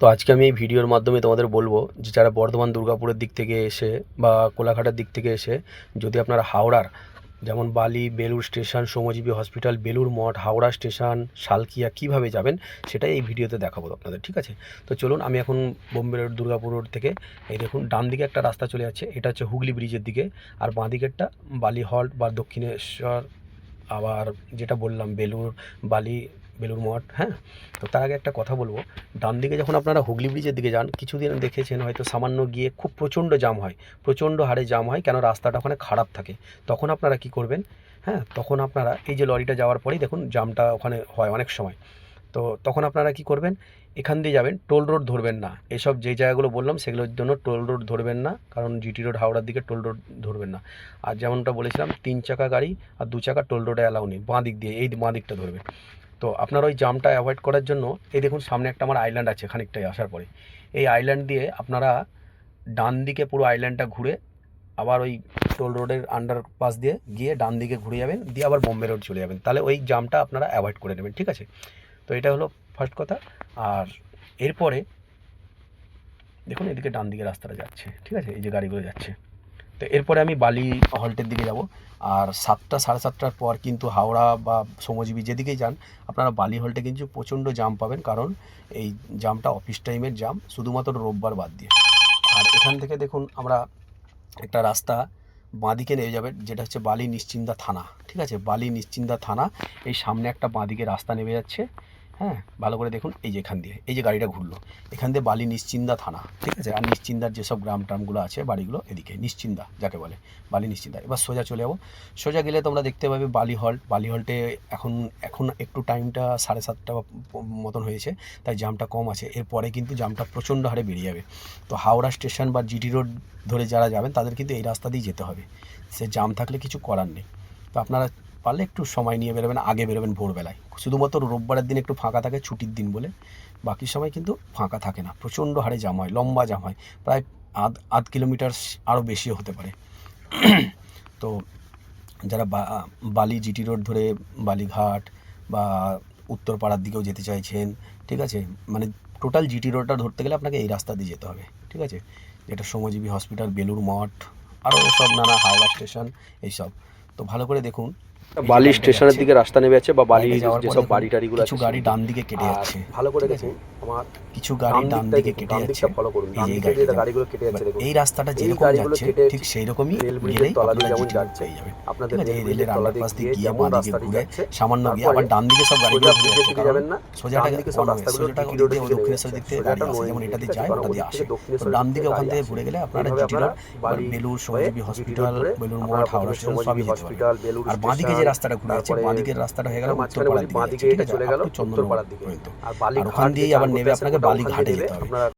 তো আজকে আমি এই ভিডিওর মাধ্যমে তোমাদের বলব যে যারা বর্ধমান দুর্গাপুরের দিক থেকে এসে বা কোলাঘাটের দিক থেকে এসে যদি আপনারা হাওড়ার, যেমন Bally Belur station, Shramjibi hospital Belur Math, Howrah station, Salkia কীভাবে যাবেন সেটাই এই ভিডিওতে দেখাবো আপনাদের, ঠিক আছে? তো চলুন আমি এখন বোম্বে রোড দুর্গাপুর রোড থেকে এই দেখুন, ডান দিকে একটা রাস্তা চলে যাচ্ছে, এটা হচ্ছে হুগলি ব্রিজের দিকে, আর বাঁ দিকেরটা বালি হল্ট বা দক্ষিণেশ্বর, আবার যেটা বললাম বেলুর বালি বেলুর মঠ হ্যাঁ? তো তার আগে একটা কথা বলব। ডান দিকে যখন আপনারা হুগলি ব্রিজের দিকে যান, কিছুদিন দেখেছেন হয়তো সামান্য গিয়ে খুব প্রচণ্ড জাম হয়। প্রচণ্ড হারে জাম হয়, কেন রাস্তাটা ওখানে খারাপ থাকে। তখন আপনারা কি করবেন হ্যাঁ? তখন আপনারা এই যে লরিটা যাওয়ার পরেই দেখুন জামটা ওখানে হয় অনেক সময়। তো তখন আপনারা কি করবেন, এখান দিয়ে যাবেন টোল রোড ধরবেন না। এসব যে জায়গাগুলো বললাম, সেগুলোর জন্য টোল রোড ধরবেন না, কারণ জিটি রোড হাওড়ার দিকে টোল রোড ধরবেন না। আর যেমনটা বলেছিলাম, তিন চাকা গাড়ি আর দু চাকা টোল রোডে অ্যালাউ নেই, বাঁ দিক দিয়ে, এই বাঁ দিকটা ধরবেন। তো আপনার ওই জামটা অ্যাভয়েড করার জন্য, এই দেখুন সামনে একটা আমার আইল্যান্ড আছে খানিকটাই আসার পরে। এই আইল্যান্ড দিয়ে আপনারা ডান দিকে পুরো আইল্যান্ডটা ঘুরে আবার ওই টোল রোডের আন্ডার পাস দিয়ে গিয়ে ডান দিকে ঘুরে যাবেন, দিয়ে আবার বোম্বে রোড চলে যাবেন। তাহলে ওই জামটা আপনারা অ্যাভয়েড করে নেবেন, ঠিক আছে? তো এটা হলো ফার্স্ট কথা। আর এরপরে দেখুন এদিকে ডান দিকে রাস্তাটা যাচ্ছে, ঠিক আছে? এই যে গাড়িগুলো যাচ্ছে। তো এরপরে আমি বালি হল্টের দিকে যাব। আর সাতটা, সাড়ে সাতটার পর কিন্তু হাওড়া বা শ্রমজীবী যেদিকেই যান, আপনারা বালি হল্টে কিন্তু প্রচণ্ড জাম পাবেন। কারণ এই জামটা অফিস টাইমের জাম শুধুমাত্র রোববার বাদ দিয়ে। আর এখান থেকে দেখুন, আমরা একটা রাস্তা বাঁদিকে নেমে যাবে, যেটা হচ্ছে বালি নিশ্চিন্দা থানা। ঠিক আছে? বালি নিশ্চিন্দা থানা, এই সামনে একটা বাঁদিকে রাস্তা নেমে যাচ্ছে। হ্যাঁ ভালো করে দেখুন, এই যে এখান দিয়ে, এই যে গাড়িটা ঘুরলো। এখান দিয়ে বালি নিশ্চিন্দা থানা, ঠিক আছে? আর নিশ্চিন্দার যেসব গ্রাম ট্রামগুলো আছে, বাড়িগুলো এদিকে, নিশ্চিন্দা যাকে বলে, বালি নিশ্চিন্দা। এবার সোজা চলে যাব। সোজা গেলে তোমরা দেখতে পাবে বালি হল্ট। বালি হল্টে এখন এখন একটু টাইমটা সাড়ে সাতটা মতন হয়েছে, তাই জামটা কম আছে। এরপরে কিন্তু জামটা প্রচণ্ড হারে বেরিয়ে যাবে। তো হাওড়া স্টেশন বা জিটি রোড ধরে যারা যাবেন, তাদের কিন্তু এই রাস্তা দিয়েই যেতে হবে। সে জাম থাকলে কিছু করার নেই। তো আপনারা পারলে একটু সময় নিয়ে বেরোবেন, আগে বেরোবেন ভোরবেলায়। শুধুমাত্র রোববারের দিন একটু ফাঁকা থাকে, ছুটির দিন বলে। বাকি সময় কিন্তু ফাঁকা থাকে না। প্রচণ্ড হারে জাম হয়, লম্বা জাম হয়। প্রায় আধ আধ কিলোমিটার আরও বেশিও হতে পারে। তো যারা বালি জিটি রোড ধরে বালিঘাট বা উত্তরপাড়ার দিকেও যেতে চাইছেন, ঠিক আছে? মানে টোটাল জিটি রোডটা ধরতে গেলে আপনাকে এই রাস্তা দিয়ে যেতে হবে, ঠিক আছে? যেটা শ্রমজীবী হসপিটাল বেলুর মঠ, আরও সব নানা হাওড়া স্টেশন, এইসব। তো ভালো করে দেখুন বালি স্টেশনের দিকে রাস্তা নেমে আছে বা বালি যেসব বাড়ি টাড়িগুলো কিছু গাড়ি ডান দিকে কেটে যাচ্ছে। ভালো করে দেখুন আমার কিছু গাড়ি ডান দিকে কেটে যাচ্ছে। ফলো করুন। ডান দিকে যে গাড়িগুলো। কেটে যাচ্ছে দেখুন। এই রাস্তাটা যেরকম যাচ্ছে ঠিক সেই রকমই রেল তলা দিয়ে যেমন যাচ্ছে, আপনাদের এই রেলের তলা আন্ডারপাস দিয়ে গিয়ে বাঁ দিকে ঘুরে সামান্য গিয়ে আবার ডান দিকে সব গাড়িগুলো সোজা ঘুরে যাচ্ছে যাবেন না সোজাটা ডান দিকে সব রাস্তাগুলো ওদিক রোডের দিয়ে দিকে দক্ষিণেশ্বর দিক থেকে গাড়ি আসে যেমন এটা দিয়ে যায় ওটা দিয়ে আসে। তো ডান দিকে ওখান থেকে ঘুরে গেলে আপনারা GT road Belur সমাজজীবী hospital road Belur Math Howrah station সবই হসপিটাল, বেলুর আর বাঁ দিকে যে রাস্তাটা ঘুরে আছে বাঁ দিকের রাস্তাটা হয়ে গেল উত্তরপাড়ার দিকে চলে গেল চন্দ্রপাড়ার দিকে। আর বালি ওখান দিয়েই আবার নেমে আপনাকে বালিঘাটে যেতে হবে।